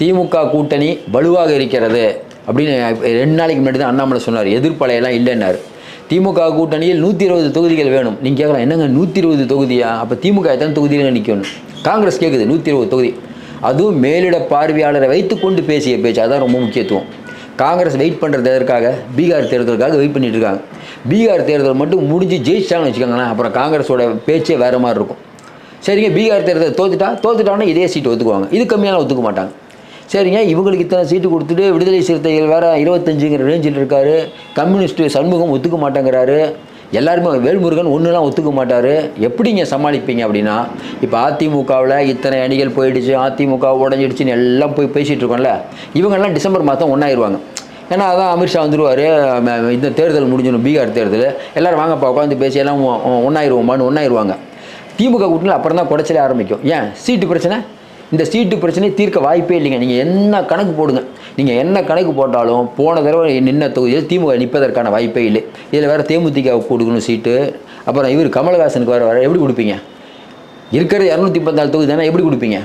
திமுக கூட்டணி வலுவாக இருக்கிறது அப்படின்னு ரெண்டு நாளைக்கு முன்னாடி தான் அண்ணாமலை சொன்னார். எதிர்ப்பலையெல்லாம் இல்லைன்னாரு. திமுக கூட்டணியில் நூற்றி இருபது தொகுதிகள் வேணும். நீங்கள் கேட்கலாம் என்னங்க நூற்றி இருபது தொகுதியா? அப்போ திமுக எத்தனை தொகுதியில் நிற்கணும் காங்கிரஸ் கேட்குது நூற்றி இருபது தொகுதி. அதுவும் மேலிட பார்வையாளரை வைத்துக்கொண்டு பேசிய பேச்சு அதுதான் ரொம்ப முக்கியத்துவம். காங்கிரஸ் வெயிட் பண்ணுறது எதற்காக? பீகார் தேர்தலுக்காக வெயிட் பண்ணிட்டு இருக்காங்க. பீகார் தேர்தல் மட்டும் முடிஞ்சு ஜெயிச்சிட்டாங்கன்னு வச்சுக்கோங்களேன் அப்புறம் காங்கிரஸோட பேச்சே வேறு மாதிரி இருக்கும். சரிங்க பீகார் தேர்தல் தோத்துட்டா? தோத்துட்டாங்கன்னா இதே சீட்டு ஒத்துக்குவாங்க இது கம்மியாலாம் ஒத்துக்க மாட்டாங்க. சரிங்க இவங்களுக்கு இத்தனை சீட்டு கொடுத்துட்டு விடுதலை சிறுத்தைகள் வேறு இருபத்தஞ்சுங்கிற ரேஞ்சில் இருக்காரு. கம்யூனிஸ்ட்டு சண்முகம் ஒத்துக்க மாட்டேங்கிறாரு. எல்லாருமே வேல்முருகன் ஒன்றுலாம் ஒத்துக்க மாட்டார். எப்படிங்க சமாளிப்பீங்க அப்படின்னா இப்போ அதிமுகவில் இத்தனை அணிகள் போயிடுச்சு அதிமுக உடஞ்சிடுச்சுன்னு எல்லாம் போய் பேசிகிட்டு இருக்கோம்ல இவங்கெல்லாம் டிசம்பர் மாதம் ஒன்றாயிருவாங்க ஏன்னா அதான் அமித்ஷா வந்துருவார் இந்த தேர்தல் முடிஞ்சிடும் பீகார் தேர்தல். எல்லோரும் வாங்கப்பா உட்காந்து பேசி எல்லாம் ஒன்றாயிருவோமான்னு ஒன்றாயிருவாங்க திமுக கூட்டணியில் அப்புறம் தான் குடைச்சலே ஆரம்பிக்கும். ஏன்? சீட்டு பிரச்சனை? இந்த சீட்டு பிரச்சனையை தீர்க்க வாய்ப்பே இல்லைங்க. நீங்கள் என்ன கணக்கு போடுங்க. நீங்கள் என்ன கணக்கு போட்டாலும் போன தடவை நின்ன தொகுதியில் திமுக நிற்பதற்கான வாய்ப்பே இல்லை. இதில் வேறு தேமுதிகவுக்கு கொடுக்கணும் சீட்டு. அப்புறம் இவர் கமலஹாசனுக்கு வேறு வேறு எப்படி கொடுப்பீங்க? இருக்கிற இரநூத்தி பத்தாலு தொகுதி தானே எப்படி கொடுப்பீங்க?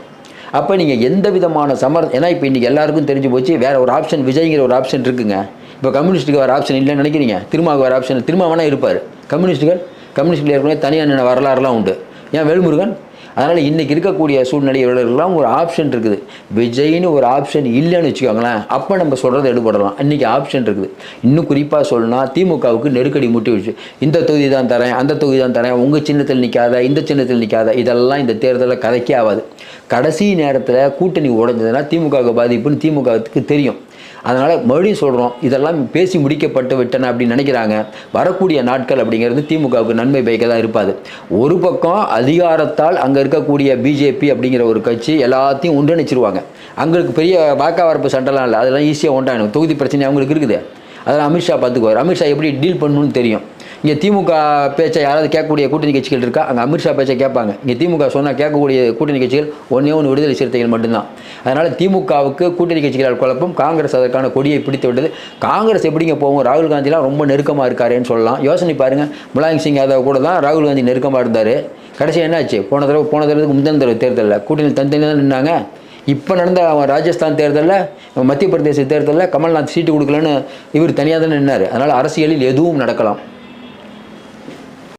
அப்போ நீங்கள் எந்த விதமான சமர் ஏன்னா இப்போ இன்றைக்கி எல்லாருக்கும் தெரிஞ்சு போச்சு வேறு ஒரு ஆப்ஷன் விஜய்ங்கிற ஒரு ஆப்ஷன் இருக்குங்க. இப்போ கம்யூனிஸ்ட்டுக்கு வேறு ஆப்ஷன் இல்லைன்னு நினைக்கிறீங்க. திருமாவுக்கு வேறு ஆப்ஷன் திரும்ப வேணால் இருப்பார். கம்யூனிஸ்ட்டுகள் கம்யூனிஸ்ட்டில் ஏற்கனவே தனியாக நின்ன வரலாறுலாம் உண்டு. ஏன் வேல்முருகன்? அதனால் இன்றைக்கி இருக்கக்கூடிய சூழ்நிலைகளுக்கெல்லாம் ஒரு ஆப்ஷன் இருக்குது. விஜய்னு ஒரு ஆப்ஷன் இல்லைன்னு வச்சுக்கோங்களேன் அப்போ நம்ம சொல்கிறது எடுபடலாம். இன்றைக்கி ஆப்ஷன் இருக்குது. இன்னும் குறிப்பாக சொல்லணும்னா திமுகவுக்கு நெருக்கடி முட்டி வச்சு இந்த தொகுதி தான் தரேன் அந்த தொகுதி தான் தரேன் உங்கள் சின்னத்தில் நிற்காத இந்த சின்னத்தில் நிற்காத இதெல்லாம் இந்த தேர்தலில் கதைக்கே ஆகாது. கடைசி நேரத்தில் கூட்டணி உடைஞ்சதுன்னா திமுகவுக்கு பாதிப்புன்னு திமுகவுக்கு தெரியும். அதனால் மறுபடியும் சொல்கிறோம் இதெல்லாம் பேசி முடிக்கப்பட்டு விட்டன அப்படின்னு நினைக்கிறாங்க. வரக்கூடிய நாட்கள் அப்படிங்கிறது திமுகவுக்கு நன்மை பயக்க தான் இருப்பாது. ஒரு பக்கம் அதிகாரத்தால் அங்கே இருக்கக்கூடிய பிஜேபி அப்படிங்கிற ஒரு கட்சி எல்லாத்தையும் ஒன்றிணைச்சிருவாங்க. அங்களுக்கு பெரிய வாக்காவரப்பு சண்டைலாம் இல்லை அதெல்லாம் ஈஸியாக ஒன்றாயிடும் தொகுதி பிரச்சனை அவங்களுக்கு இருக்குது. அதெல்லாம் அமித்ஷா பார்த்துக்குவார் அமித்ஷா எப்படி டீல் பண்ணணும்னு தெரியும். இங்கே திமுக பேச்சை யாராவது கேட்கக்கூடிய கூட்டணி கட்சிகள் இருக்கா? அங்கே அமித்ஷா பேச்சை கேட்பாங்க. இங்கே திமுக சொன்னால் கேட்கக்கூடிய கூட்டணி கட்சிகள் ஒன்றே ஒன்று விடுதலை சிறுத்தைகள் மட்டும்தான். அதனால் திமுகவுக்கு கூட்டணி கட்சிகளால் குழப்பம் காங்கிரஸ் அதற்கான கொடியை பிடித்து விட்டது. காங்கிரஸ் எப்படிங்க போவோம் ராகுல் காந்திலாம் ரொம்ப நெருக்கமாக இருக்காருன்னு சொல்லலாம். யோசனை பாருங்கள் முலாயம் சிங் யாதவ் கூட தான் ராகுல் காந்தி நெருக்கமாக இருந்தார். கடைசி என்னாச்சு? போன தடவை போன தடவைக்கு முந்தின தடவை தேர்தலில். கூட்டணி தனித்தனி தான் நின்னாங்க. இப்போ நடந்த அவன் ராஜஸ்தான் தேர்தலில் மத்திய பிரதேச தேர்தலில் கமல்நாத் சீட்டு கொடுக்கலன்னு இவர் தனியாக தான் நின்னார். அதனால் அரசியலில் எதுவும் நடக்கலாம்.